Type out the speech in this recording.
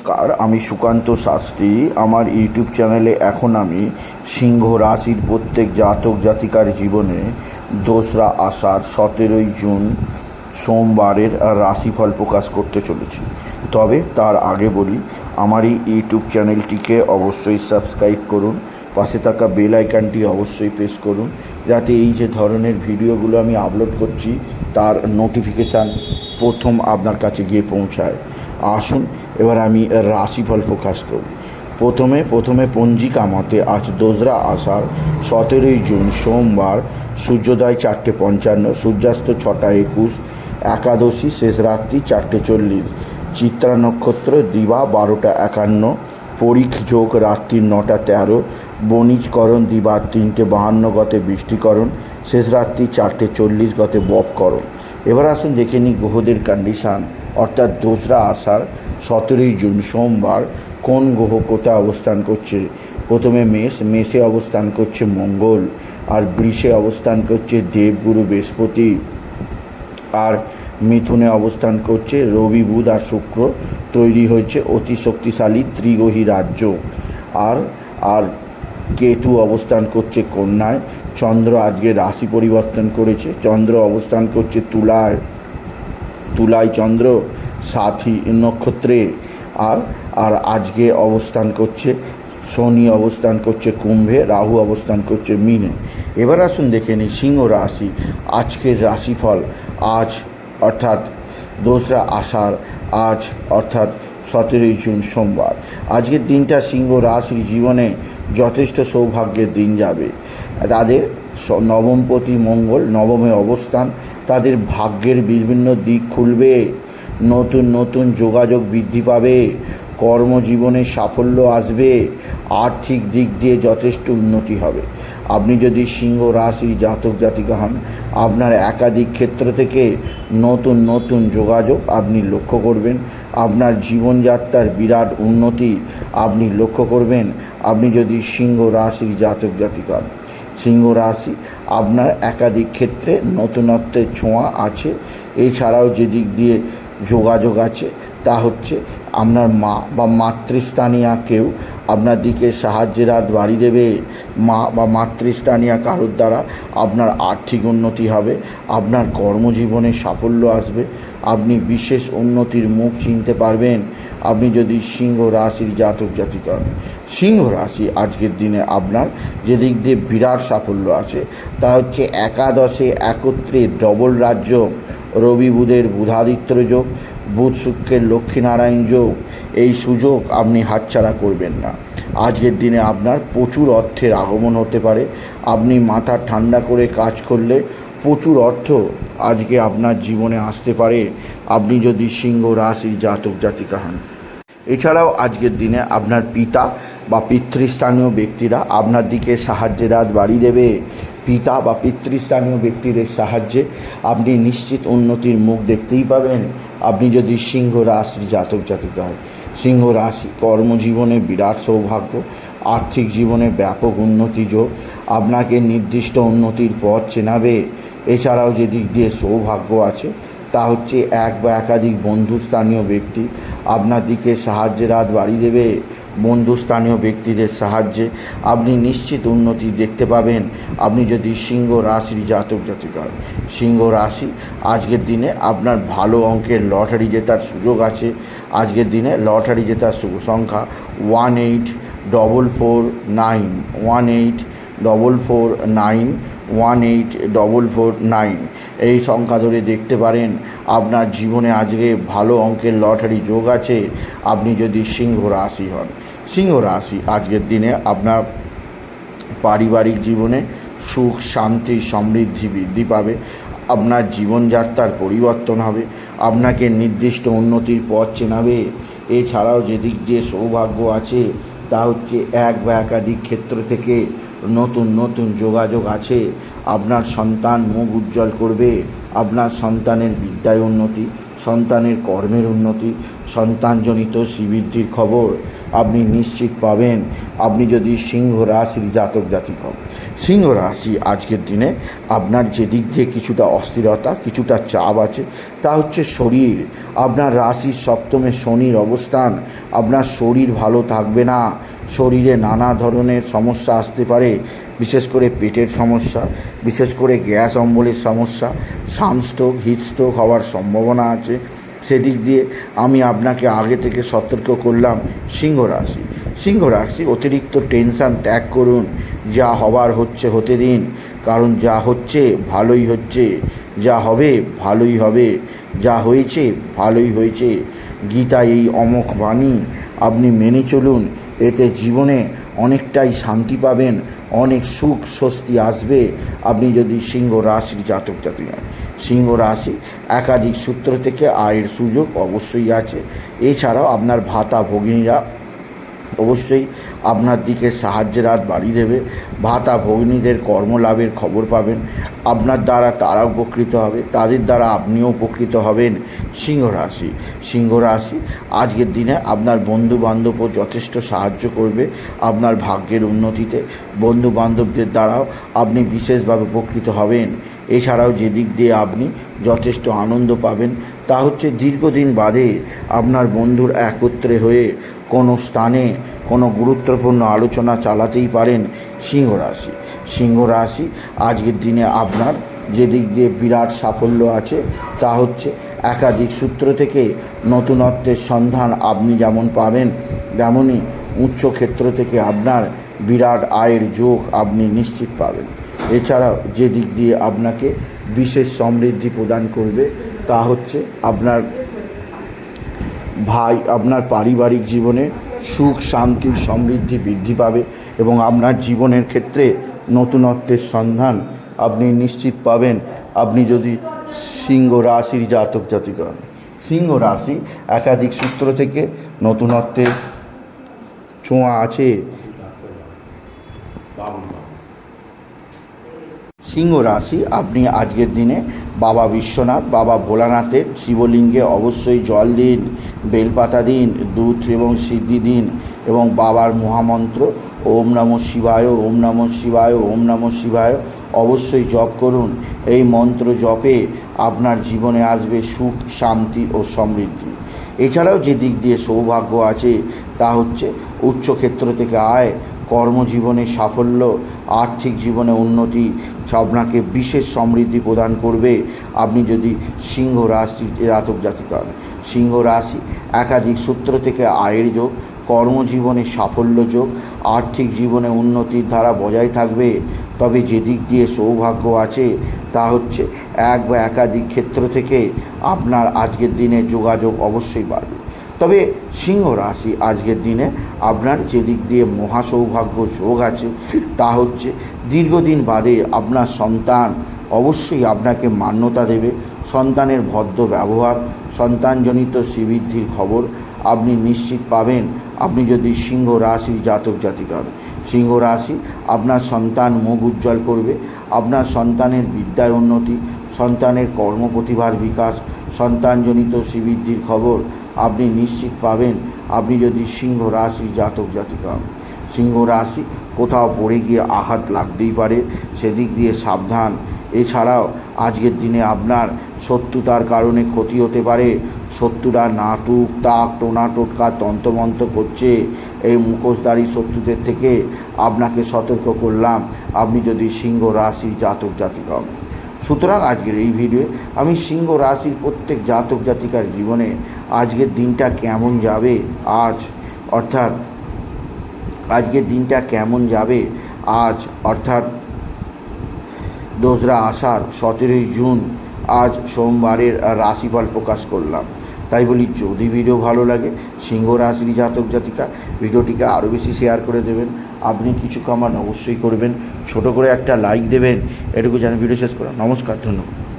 নমস্কার, আমি সুকান্ত শাস্ত্রী। আমার ইউটিউব চ্যানেলে এখন আমি সিংহ রাশির প্রত্যেক জাতক জাতিকার জীবনে দোসরা আষাঢ় সতেরোই জুন সোমবারের রাশিফল প্রকাশ করতে চলেছি। তবে তার আগে বলি, আমার এই ইউটিউব চ্যানেলটিকে অবশ্যই সাবস্ক্রাইব করুন, পাশে থাকা বেল আইকনটি অবশ্যই প্রেস করুন, যাতে এই যে ধরনের ভিডিওগুলো আমি আপলোড করছি, তার নোটিফিকেশান প্রথম আপনার কাছে গিয়ে পৌঁছায়। আসুন, এবার আমি রাশিফল প্রকাশ করব। প্রথমে প্রথমে পঞ্জিকা মতে আজ দোসরা আষাঢ়, সতেরোই জুন সোমবার, সূর্যোদয় চারটে পঞ্চান্ন, সূর্যাস্ত ছটা একুশ, একাদশী শেষ রাত্রি চারটে চল্লিশ, চিত্রা নক্ষত্র দিবা বারোটা একান্ন, পরীখ যোগ রাত্রি নটা তেরো বণিজকরণ দিবা তিনটে বাহান্ন গতে বৃষ্টিকরণ, শেষ রাত্রি চারটে চল্লিশ গতে বপকরণ। এবার আসুন দেখে নিই গ্রহদের কন্ডিশান অর্থাৎ দোসরা আষাঢ়, সতেরোই জুন, সোমবার, কোন গ্রহ কোথায় অবস্থান করছে? প্রথমে মেষ, মেষে অবস্থান করছে মঙ্গল, আর বৃষে অবস্থান করছে দেবগুরু বৃহস্পতি। আর মিথুনে অবস্থান করছে রবি, বুধ, আর শুক্র। তৈরি হয়েছে অতি শক্তিশালী ত্রিগ্রহী রাজ্য। আর আর কেতু অবস্থান করছে কন্যায়। চন্দ্র আজকে রাশি পরিবর্তন করেছে। চন্দ্র অবস্থান করছে তুলায়। তুলায় চন্দ্র, সাথী নক্ষত্রে, আর আর আজকে অবস্থান করছে, শনি অবস্থান করছে কুম্ভে, রাহু অবস্থান করছে মিনে। এবার আসুন দেখে নিই সিংহ রাশি, আজকের রাশিফল, আজ অর্থাৎ দোসরা আষাঢ়, আজ অর্থাৎ সতেরোই জুন সোমবার। আজকের দিনটা সিংহ রাশির জীবনে যথেষ্ট সৌভাগ্যের দিন যাবে। তাদের নবমপতি মঙ্গল, নবমে অবস্থান তাদের ভাগ্যের বিভিন্ন দিক খুলবে, নতুন নতুন যোগাযোগ বৃদ্ধি পাবে, কর্মজীবনে সাফল্য আসবে, আর্থিক দিক দিয়ে যথেষ্ট উন্নতি হবে। আপনি যদি সিংহ রাশির জাতক, জাতিকা হন, আপনার একাধিক ক্ষেত্র থেকে নতুন নতুন যোগাযোগ আপনি লক্ষ্য করবেন। আপনার জীবনযাত্রার বিরাট উন্নতি আপনি লক্ষ্য করবেন। আপনি যদি সিংহ রাশির জাতক, জাতিকা হন সিংহ রাশি আপনার একাধিক ক্ষেত্রে নতুনত্বের ছোঁয়া আছে। এছাড়াও যে দিক দিয়ে যোগাযোগ আছে, তা হচ্ছে আপনার মা বা মাতৃস্থানীয় কেউ আপনার দিকে সাহায্যের হাত বাড়ি দেবে, মা বা মাতৃস্থানীয় কারোর দ্বারা আপনার আর্থিক উন্নতি হবে, আপনার কর্মজীবনে সাফল্য আসবে, আপনি বিশেষ উন্নতির মুখ চিনতে পারবেন আপনি যদি সিংহ রাশির জাতক জাতিকা। সিংহ রাশি আজকের দিনে আপনার যে দিক দিয়ে বিরাট সাফল্য আছে, তা হচ্ছে একাদশে একত্রে ডবল রাজ্য রবি বুধের বুধাদিত্য যোগ, বুধ শুক্রের লক্ষ্মীনারায়ণ যোগ, এই সুযোগ আপনি হাতছাড়া করবেন না। আজকের দিনে আপনার প্রচুর অর্থের আগমন হতে পারে। আপনি মাথা ঠান্ডা করে কাজ করলে প্রচুর অর্থ আজকে আপনার জীবনে আসতে পারে। আপনি যদি সিংহ রাশির জাতক জাতিকা হন। এছাড়াও আজকের দিনে আপনার পিতা বা পিতৃস্থানীয় ব্যক্তিরা আপনার দিকে সাহায্যের হাত বাড়িয়ে দেবে। পিতা বা পিতৃস্থানীয় ব্যক্তিদের সাহায্যে আপনি নিশ্চিত উন্নতির মুখ দেখতেই পাবেন। আপনি যদি সিংহ রাশির জাতক জাতিকা হন সিংহ রাশি কর্মজীবনে বিরাট সৌভাগ্য, আর্থিক জীবনে ব্যাপক উন্নতি যোগ আপনাকে নির্দিষ্ট উন্নতির পথ চেনাবে। এছাড়াও যে দিক দিয়ে সৌভাগ্য আছে তা হচ্ছে এক বা একাধিক বন্ধুস্থানীয় ব্যক্তি। আপনার দিকে সাহায্যের হাত বাড়িয়ে দেবে, বন্ধুস্থানীয় ব্যক্তিদের সাহায্যে। আপনি নিশ্চিত উন্নতি দেখতে পাবেন। আপনি যদি সিংহ রাশির জাতক জাতিকা হন। সিংহ রাশি, আজকের দিনে আপনার ভালো অঙ্কের লটারি জেতার সুযোগ আছে। আজকের দিনে লটারি জেতার সংখ্যা one eight double four nine, one eight double four nine, one eight double four nine. এই সংখ্যা ধরে দেখতে পারেন, আপনার জীবনে আজকে ভালো অঙ্কের লটারি যোগ আছে, আপনি যদি সিংহ রাশি হন। সিংহ রাশি আজকের দিনে আপনার পারিবারিক জীবনে সুখ, শান্তি, সমৃদ্ধি বৃদ্ধি পাবে, আপনার জীবনযাত্রার পরিবর্তন হবে, আপনাকে নির্দিষ্ট উন্নতির পথ চেনাবে, এছাড়াও যেদিক দিয়ে সৌভাগ্য আছে তা হচ্ছে এক বা একাধিক ক্ষেত্র থেকে নতুন নতুন যোগাযোগ আছে। আপনার সন্তান মুখ উজ্জ্বল করবে, আপনার সন্তানের বিদ্যায় উন্নতি, সন্তানের কর্মের উন্নতি, সন্তানজনিত শ্রীবৃদ্ধির খবর আপনি নিশ্চিত পাবেন। আপনি যদি সিংহ রাশির জাতক জাতিক হন সিংহ রাশি আজকের দিনে আপনার যে দিক দিয়ে কিছুটা অস্থিরতা, কিছুটা চাপ আছে, তা হচ্ছে শরীর। আপনার রাশির সপ্তমে শনির অবস্থান, আপনার শরীর ভালো থাকবে না, শরীরে নানা ধরনের সমস্যা আসতে পারে, বিশেষ করে পেটের সমস্যা, বিশেষ করে গ্যাস অম্বলের সমস্যা, সানস্ট্রোক, হিটস্ট্রোক হওয়ার সম্ভাবনা আছে। সেদিক দিয়ে আমি আপনাকে আগে থেকে সতর্ক করলাম সিংহ রাশি সিংহ রাশি অতিরিক্ত টেনশান ত্যাগ করুন। যা হবার হচ্ছে হতে দিন। কারণ যা হচ্ছে ভালোই হচ্ছে। যা হবে ভালোই হবে। যা হয়েছে ভালোই হয়েছে। গীতা এই অমোঘ বাণী আপনি মেনে চলুন। এতে জীবনে অনেকটাই শান্তি পাবেন, অনেক সুখ স্বস্তি আসবে। আপনি যদি সিংহ রাশির জাতক জাতি হন, সিংহ রাশি একাধিক সূত্র থেকে আয়ের সুযোগ অবশ্যই আছে। এছাড়াও আপনার ভাতা ভগিনীরা অবশ্যই আপনার দিকে সাহায্যের হাত বাড়িয়ে দেবে। ভাতা ভগিনীদের কর্মলাভের খবর পাবেন। আপনার দ্বারা তারা উপকৃত হবে। তাদের দ্বারা আপনিও উপকৃত হবেন। সিংহ রাশি। সিংহ রাশি, আজকের দিনে আপনার বন্ধু বান্ধবও যথেষ্ট সাহায্য করবে আপনার ভাগ্যের উন্নতিতে। বন্ধু বান্ধবদের দ্বারাও আপনি বিশেষভাবে উপকৃত হবেন। এছাড়াও যে দিক দিয়ে আপনি যথেষ্ট আনন্দ পাবেন, তা হচ্ছে দীর্ঘদিন বাদে আপনার বন্ধুর একত্রে হয়ে কোনো স্থানে কোনো গুরুত্বপূর্ণ আলোচনা চালাতেই পারেন সিংহ রাশি। সিংহ রাশি আজকের দিনে আপনার যে দিক দিয়ে বিরাট সাফল্য আছে, তা হচ্ছে একাধিক সূত্র থেকে নতুনত্বের সন্ধান আপনি যেমন পাবেন তেমনই উচ্চ ক্ষেত্র থেকে আপনার বিরাট আয়ের যোগ আপনি নিশ্চিত পাবেন। এছাড়াও যে দিক দিয়ে আপনাকে বিশেষ সমৃদ্ধি প্রদান করবে, তা হচ্ছে আপনার ভাই, আপনার পারিবারিক জীবনে সুখ, শান্তি, সমৃদ্ধি বৃদ্ধি পাবে এবং আপনার জীবনের ক্ষেত্রে নতুনত্বের সন্ধান আপনি নিশ্চিত পাবেন। আপনি যদি সিংহ রাশির জাতক জাতিকরণ সিংহ রাশি একাধিক সূত্র থেকে নতুনত্বের ছোঁয়া আছে। সিংহ রাশি, আপনি আজকের দিনে বাবা বিশ্বনাথ, বাবা ভোলানাথের শিবলিঙ্গে অবশ্যই জল দিন, বেলপাতা দিন, দুধ এবং সিদ্ধি দিন এবং বাবার মহামন্ত্র, ওম নমঃ শিবায়, ওম নমঃ শিবায়, ওম নমঃ শিবায় অবশ্যই জপ করুন। এই মন্ত্র জপে আপনার জীবনে আসবে সুখ, শান্তি ও সমৃদ্ধি। এছাড়াও যে দিক দিয়ে সৌভাগ্য আছে তা হচ্ছে উচ্চক্ষেত্র থেকে আয় কর্মজীবনে সাফল্য, আর্থিক জীবনে উন্নতি আপনাকে বিশেষ সমৃদ্ধি প্রদান করবে। আপনি যদি সিংহ রাশি, জাতক জাতিক হন সিংহ রাশি একাধিক সূত্র থেকে আয়ের যোগ, কর্মজীবনে সাফল্য যোগ, আর্থিক জীবনে উন্নতির ধারা বজায় থাকবে। তবে যে দিক দিয়ে সৌভাগ্য আছে, তা হচ্ছে এক বা একাধিক ক্ষেত্র থেকে আপনার আজকের দিনে যোগাযোগ অবশ্যই বাড়বে। তবে সিংহ রাশি আজকের দিনে আপনার যেদিক দিয়ে মহা সৌভাগ্য যোগ আছে, তা হচ্ছে দীর্ঘদিন বাদে আপনার সন্তান অবশ্যই আপনাকে মান্যতা দেবে। সন্তানের ভদ্র ব্যবহার, সন্তানজনিত শ্রীবৃদ্ধির খবর আপনি নিশ্চিত পাবেন। আপনি যদি সিংহ রাশির জাতক জাতিক হন, সিংহ রাশি আপনার সন্তান মুখ উজ্জ্বল করবে, আপনার সন্তানের বিদ্যায় উন্নতি, সন্তানের কর্মপ্রতিভার বিকাশ, সন্তানজনিত শ্রীবৃদ্ধির খবর আপনি নিশ্চিত পাবেন, আপনি যদি সিংহ রাশি জাতক জাতিকা, সিংহ রাশি কোথাও পড়ে গিয়ে আঘাত লাগতেই পারে, সেদিক দিয়ে সাবধান। এছাড়াও আজকের দিনে আপনার শত্রুতার কারণে ক্ষতি হতে পারে, শত্রুরা নাটুক, তাক, টোনা, টোটকা, তন্তমন্ত করছে। এই মুখোশধারী শত্রুদের থেকে আপনাকে সতর্ক করলাম, আপনি যদি সিংহ রাশি জাতক জাতিক। সুতরাং আজকের এই ভিডিওয়ে আমি সিংহ রাশির প্রত্যেক জাতক জাতিকার জীবনে আজকের দিনটা কেমন যাবে? আজ, অর্থাৎ আজকের দিনটা কেমন যাবে? আজ, অর্থাৎ দোসরা আষাঢ়, সতেরোই জুন, আজ সোমবারের রাশিফল প্রকাশ করলাম। তাই বলি যদি ভিডিও ভালো লাগে, সিংহ রাশির জাতক জাতিকা, ভিডিওটিকে আরও বেশি শেয়ার করে দেবেন। আপনি কিছু কামান অবশ্যই করবেন। ছোট করে একটা লাইক দেবেন। এটুকু জানি ভিডিও শেষ করা নমস্কার, ধন্যবাদ।